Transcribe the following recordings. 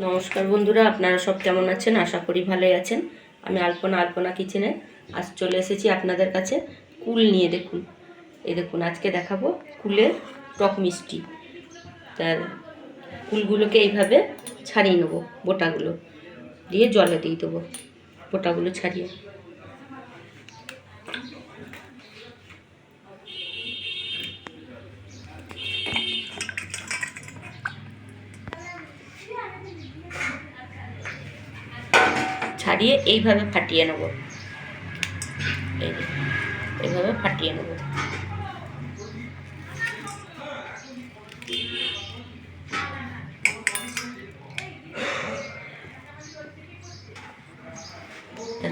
নমস্কার বন্ধুরা, আপনারা সব কেমন আছেন? আশা করি ভালোই আছেন। আমি আলপনা আলপনা কিচেনে। আজ চলে এসেছি আপনাদের কাছে কুল নিয়ে দেখুন। এ দেখুন, আজকে দেখাবো কুলের টক মিষ্টি। তার কুলগুলোকে এইভাবে ছাড়িয়ে নেব, বোটাগুলো। দিয়ে জলে দিয়ে দেবো, বোটাগুলো ছাড়িয়ে। ছাড়িয়ে এইভাবে ফাটিয়ে নেব। এইভাবে ফাটিয়ে নেব।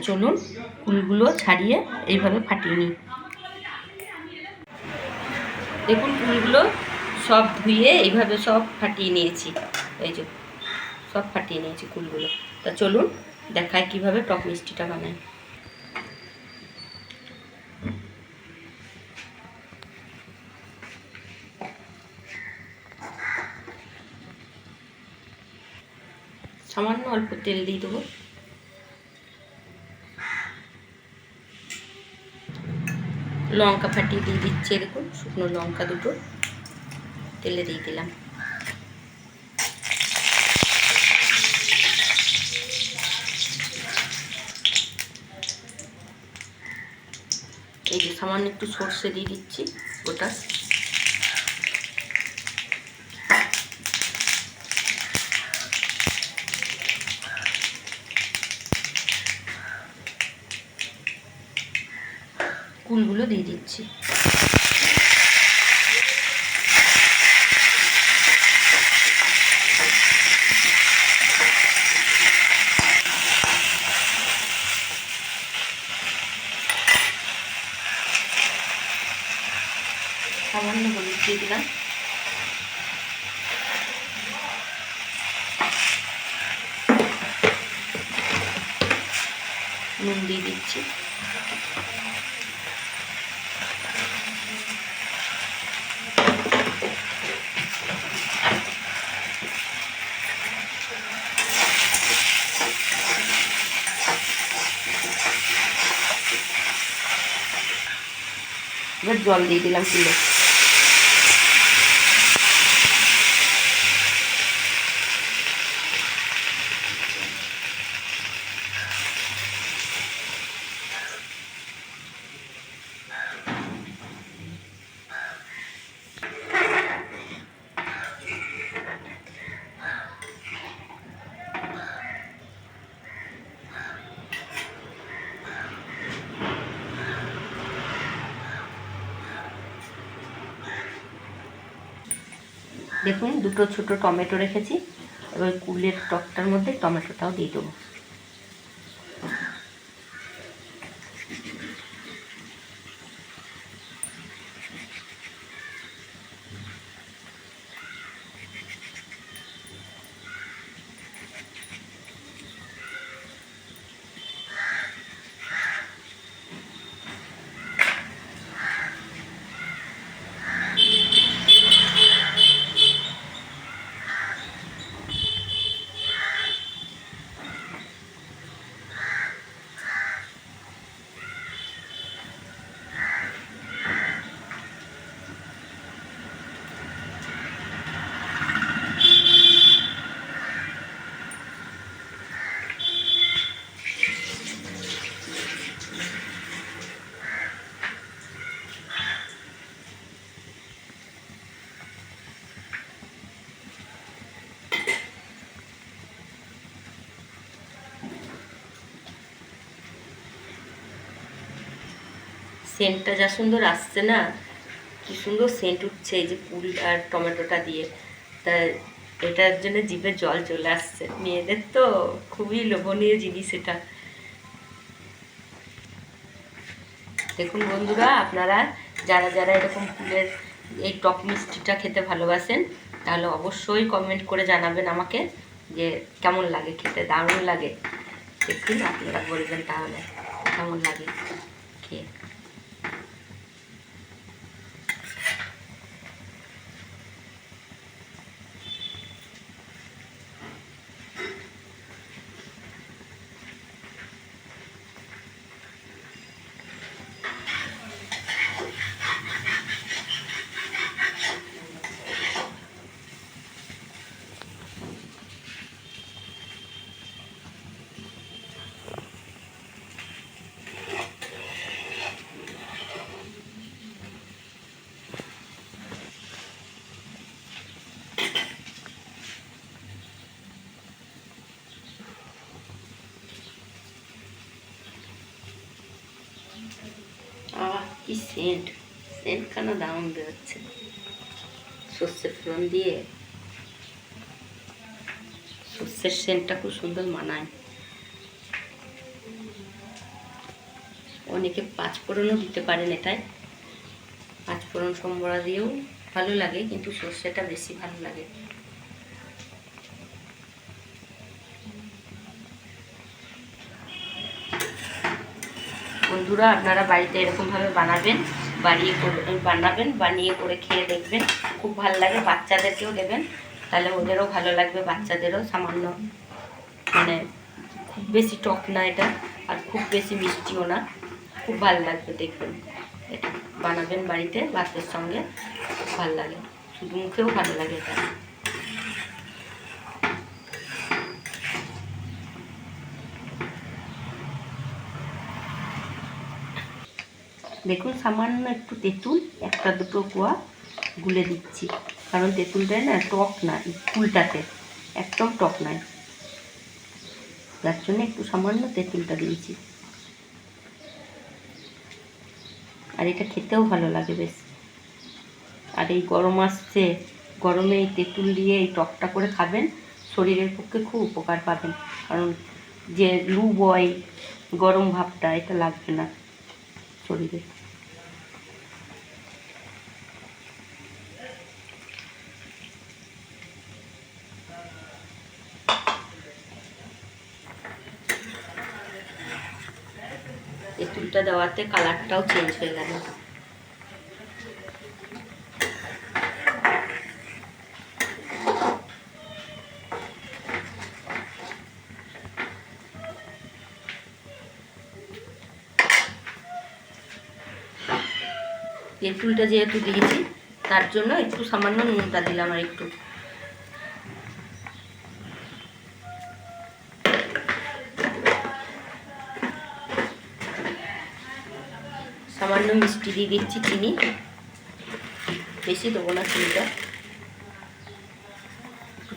চলুন কুলগুলো ছাড়িয়ে এইভাবে ফাটিয়ে নিই। দেখুন কুলগুলো সব ধুয়ে এইভাবে সব ফাটিয়ে নিয়েছি। এই যে, সব ফাটিয়ে নিয়েছি কুলগুলো তা চলুন দেখায় কীভাবে টক মিষ্টিটা বানায়। সামান্য অল্প তেল দিয়ে দেবো। লঙ্কা ফাটিয়ে দিয়ে দিচ্ছি দেখুন শুকনো লঙ্কা দুটো। তেলে দিয়ে দিলাম। এই যে সামান্য একটু সর্ষে দিয়ে দিচ্ছি ওটা। কুলগুলো দিয়ে দিচ্ছি সামান্য হলুদ দিয়ে দিলাম নুন দিয়ে দিচ্ছি। এবার জল দিয়ে দিলাম কিলো দেখুন দুটো ছোট টমেটো রেখেছি। এবার কুলের টকটার মধ্যে টমেটোটাও দিয়ে দেবো। সেন্টটা যা সুন্দর আসছে না, কি সুন্দর সেন্ট উঠছে এই যে কুল আর টমেটোটা দিয়ে। তা এটার জন্য জিভে জল চলে আসছে। মেয়েদের তো খুবই লোভনীয় জিনিস এটা। দেখুন বন্ধুরা, আপনারা যারা যারা এরকম ফুলের এই টক মিষ্টিটা খেতে ভালোবাসেন, তাহলে অবশ্যই কমেন্ট করে জানাবেন আমাকে যে কেমন লাগে খেতে, দারুণ লাগে। দেখুন আপনারা বলবেন তাহলে, কেমন লাগে খেয়ে। কি সেন্ট? সেন্ট কেন দারুণ বেরোচ্ছে। সর্ষে ফোড়ন দিয়ে সর্ষের সেন্টটা খুব সুন্দর মানায়। অনেকে পাঁচ ফোড়নও দিতে পারেন এটায় পাঁচ ফোড়ন সম্বরা দিয়েও ভালো লাগে, কিন্তু সর্ষেটা বেশি ভালো লাগে। বন্ধুরা, আপনারা বাড়িতে এরকমভাবে বানাবেন বানিয়ে করে বানাবেন, বানিয়ে করে খেয়ে দেখবেন, খুব ভালো লাগে, বাচ্চাদেরকেও দেবেন, তাহলে ওদেরও ভালো লাগবে, বাচ্চাদেরও সামান্য মানে খুব বেশি টক না এটা, আর খুব বেশি মিষ্টিও না, খুব ভালো লাগবে দেখবেন, এটা বানাবেন বাড়িতে ভাতের সঙ্গে ভালো লাগে, শুধু মুখেও ভালো লাগে এটা। দেখুন, সামান্য একটু তেঁতুল, একটা দুটো কোয়া গুলে দিচ্ছি। কারণ তেঁতুলটায় না টক না ফুলটাতে, একদম টক নয়। যার জন্য একটু সামান্য তেঁতুলটা দিয়েছি। আর এটা খেতেও ভালো লাগে বেশ। আর এই গরম আসছে, গরমে এই তেঁতুল দিয়ে এই টকটা করে খাবেন, শরীরের পক্ষে খুব উপকার পাবেন। কারণ যে লু বয়, গরম ভাবটা, এটা লাগবে না শরীরে। তেঁতুলটা দেওয়াতে কালারটাও চেঞ্জ হয়ে গেল। তেঁতুলটা যেহেতু দিয়েছি, তার জন্য একটু সামান্য নুনটা দিলাম আর একটু। সামান্য মিষ্টি দিয়ে দিচ্ছি চিনি। বেশি দেবো না চিনিটা।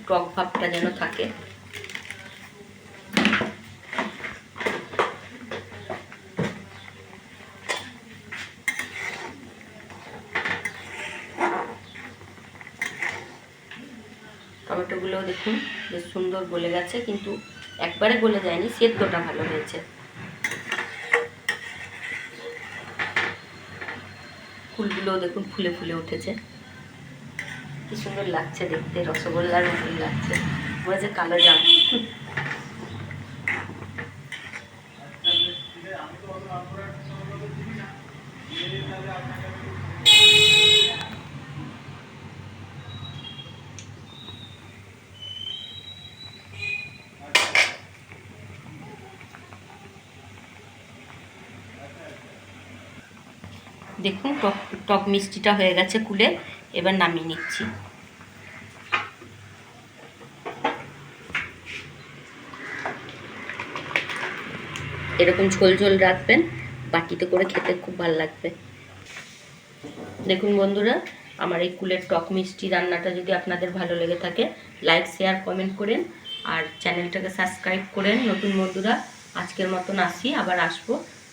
টক ভাবটা যেন থাকে। টমেটোগুলোও দেখুন, বেশ সুন্দর গলে গেছে, কিন্তু একবারে গলে যায়নি, সেদ্ধটা ভালো হয়েছে। ফুলগুলোও দেখুন ফুলে ফুলে উঠেছে। কি সুন্দর লাগছে দেখতে রসগোল্লার মতন লাগছে। বলেছে কালো জাম দেখুন, টক টক মিষ্টিটা হয়ে গেছে কুলে, এবার নামিয়ে নিচ্ছি। এরকম ঝোল ঝোল রাখবেন, বাটিতে করে খেতে খুব ভালো লাগবে। দেখুন বন্ধুরা, আমার এই কুলের টক মিষ্টি রান্নাটা যদি আপনাদের ভালো লেগে থাকে, লাইক, শেয়ার, কমেন্ট করেন, আর চ্যানেলটাকে সাবস্ক্রাইব করেন। নতুন বন্ধুরা, আজকের মতন আসি, আবার আসব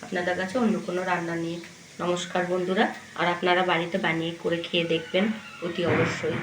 আপনাদের কাছে অন্য কোনো রান্না নিয়ে। নমস্কার বন্ধুরা আর আপনারা বাড়িতে বানিয়ে করে খেয়ে দেখবেন অতি অবশ্যই।